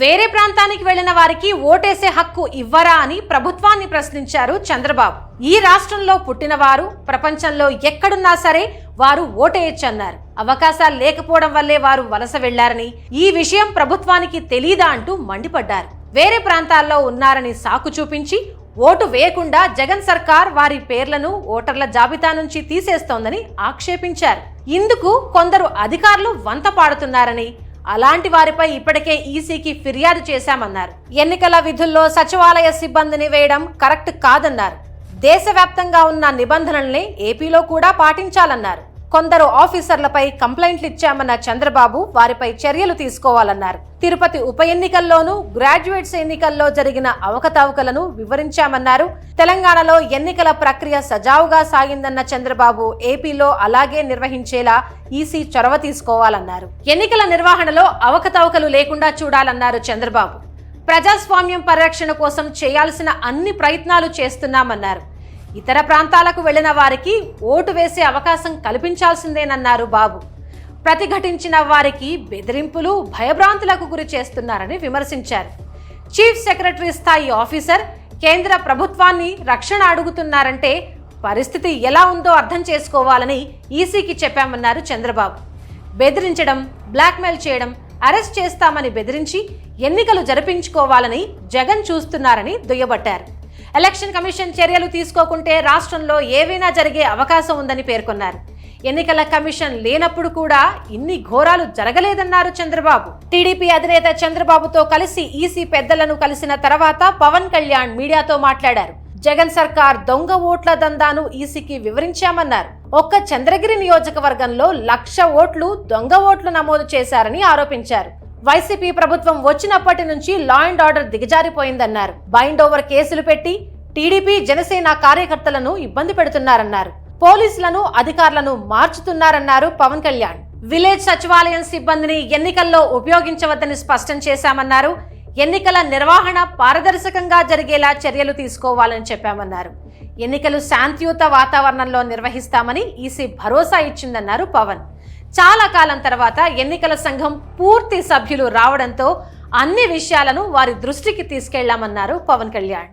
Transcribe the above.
వేరే ప్రాంతానికి వెళ్ళిన వారికి ఓటేసే హక్కు ఇవ్వరా అని ప్రభుత్వాన్ని ప్రశ్నించారు చంద్రబాబు. ఈ రాష్ట్రంలో పుట్టినవారు ప్రపంచంలో ఎక్కడున్నా సరే వారు ఓటేయొచ్చన్నారు. అవకాశాలు లేకపోవడం వల్లే వారు వలస వెళ్ళారని ఈ విషయం ప్రభుత్వానికి తెలీదా అంటూ మండిపడ్డారు. వేరే ప్రాంతాల్లో ఉన్నారని సాకు చూపించి ఓటు వేయకుండా జగన్ సర్కార్ వారి పేర్లను ఓటర్ల జాబితా నుంచి తీసేస్తోందని ఆక్షేపించారు. ఇందుకు కొందరు అధికారులు వంత పాడుతున్నారని అలాంటి వారిపై ఇప్పటికే ఈసీకి ఫిర్యాదు చేశామన్నారు. ఎన్నికల విధుల్లో సచివాలయ సిబ్బందిని వేయడం కరెక్ట్ కాదన్నారు. దేశవ్యాప్తంగా ఉన్న నిబంధనల్ని ఏపీలో కూడా పాటించాలన్నారు. కొందరు ఆఫీసర్లపై కంప్లైంట్లు ఇచ్చామన్న చంద్రబాబు వారిపై చర్యలు తీసుకోవాలన్నారు. తిరుపతి ఉప ఎన్నికల్లోనూ గ్రాడ్యుయేట్స్ ఎన్నికల్లో జరిగిన అవకతవకలను వివరించామన్నారు. తెలంగాణలో ఎన్నికల ప్రక్రియ సజావుగా సాగిందన్న చంద్రబాబు ఏపీలో అలాగే నిర్వహించేలా ఈసీ చొరవ తీసుకోవాలన్నారు. ఎన్నికల నిర్వహణలో అవకతవకలు లేకుండా చూడాలన్నారు చంద్రబాబు. ప్రజాస్వామ్యం పరిరక్షణ కోసం చేయాల్సిన అన్ని ప్రయత్నాలు చేస్తున్నామన్నారు. ఇతర ప్రాంతాలకు వెళ్ళిన వారికి ఓటు వేసే అవకాశం కల్పించాల్సిందేనన్నారు బాబు. ప్రతిఘటించిన వారికి బెదిరింపులు భయభ్రాంతులకు గురి చేస్తున్నారని విమర్శించారు. చీఫ్ సెక్రటరీ స్థాయి ఆఫీసర్ కేంద్ర ప్రభుత్వాన్ని రక్షణ అడుగుతున్నారంటే పరిస్థితి ఎలా ఉందో అర్థం చేసుకోవాలని ఈసీకి చెప్పామన్నారు చంద్రబాబు. బెదిరించడం బ్లాక్మెయిల్ చేయడం అరెస్ట్ చేస్తామని బెదిరించి ఎన్నికలు జరిపించుకోవాలని జగన్ చూస్తున్నారని దుయ్యబట్టారు. ఎలక్షన్ కమిషన్ చర్యలు తీసుకోకుంటే రాష్ట్రంలో ఏవైనా జరిగే అవకాశం ఉందని పేర్కొన్నారు. ఎన్నికల కమిషన్ లేనప్పుడు కూడా ఇన్ని ఘోరాలు జరగలేదన్నారు చంద్రబాబు. టీడీపీ అధినేత చంద్రబాబుతో కలిసి ఈసీ పెద్దలను కలిసిన తర్వాత పవన్ కళ్యాణ్ మీడియాతో మాట్లాడారు. జగన్ సర్కార్ దొంగ ఓట్ల దందాను ఈసీకి వివరించామన్నారు. ఒక్క చంద్రగిరి నియోజకవర్గంలో లక్ష ఓట్లు దొంగ ఓట్లు నమోదు చేశారని ఆరోపించారు. వైసీపీ ప్రభుత్వం వచ్చినప్పటి నుంచి లా అండ్ ఆర్డర్ దిగజారిపోయిందన్నారు. బైండ్ ఓవర్ కేసులు పెట్టి టీడీపీ జనసేన కార్యకర్తలను ఇబ్బంది పెడుతున్నారన్నారు. పోలీసులను అధికారులను మార్చుతున్నారన్నారు పవన్ కళ్యాణ్. విలేజ్ సచివాలయం సిబ్బందిని ఎన్నికల్లో ఉపయోగించవద్దని స్పష్టం చేశామన్నారు. ఎన్నికల నిర్వహణ పారదర్శకంగా జరిగేలా చర్యలు తీసుకోవాలని చెప్పామన్నారు. ఎన్నికలు శాంతియుత వాతావరణంలో నిర్వహిస్తామని ఈసీ భరోసా ఇచ్చిందన్నారు పవన్. చాలా కాలం తర్వాత ఎన్నికల సంఘం పూర్తి సభ్యులు రావడంతో అన్ని విషయాలను వారి దృష్టికి తీసుకెళ్ళామన్నారు పవన్ కళ్యాణ్.